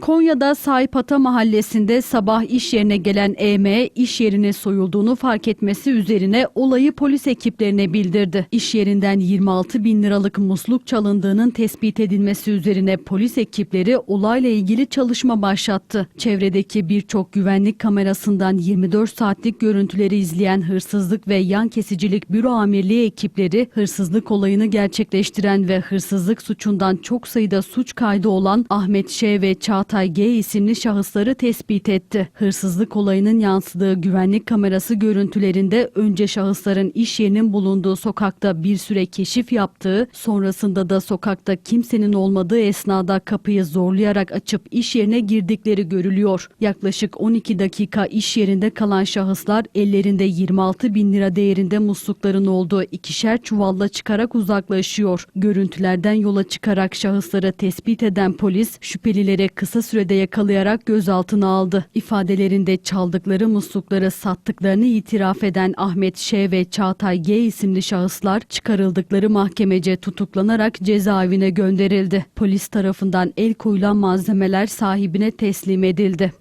Konya'da Saypata mahallesinde sabah iş yerine gelen EM iş yerine soyulduğunu fark etmesi üzerine olayı polis ekiplerine bildirdi. İş yerinden 26 bin liralık musluk çalındığının tespit edilmesi üzerine polis ekipleri olayla ilgili çalışma başlattı. Çevredeki birçok güvenlik kamerasından 24 saatlik görüntüleri izleyen hırsızlık ve yan kesicilik büro amirliği ekipleri hırsızlık olayını gerçekleştiren ve hırsızlık suçundan çok sayıda suç kaydı olan Ahmet Ş ve Çağatay G isimli şahısları tespit etti. Hırsızlık olayının yansıdığı güvenlik kamerası görüntülerinde önce şahısların iş yerinin bulunduğu sokakta bir süre keşif yaptığı, sonrasında da sokakta kimsenin olmadığı esnada kapıyı zorlayarak açıp iş yerine girdikleri görülüyor. Yaklaşık 12 dakika iş yerinde kalan şahıslar ellerinde 26 bin lira değerinde muslukların olduğu ikişer çuvalla çıkarak uzaklaşıyor. Görüntülerden yola çıkarak şahısları tespit eden polis şüphelilere kısa sürede yakalayarak gözaltına aldı. İfadelerinde çaldıkları muslukları sattıklarını itiraf eden Ahmet Ş ve Çağatay G isimli şahıslar çıkarıldıkları mahkemece tutuklanarak cezaevine gönderildi. Polis tarafından el koyulan malzemeler sahibine teslim edildi.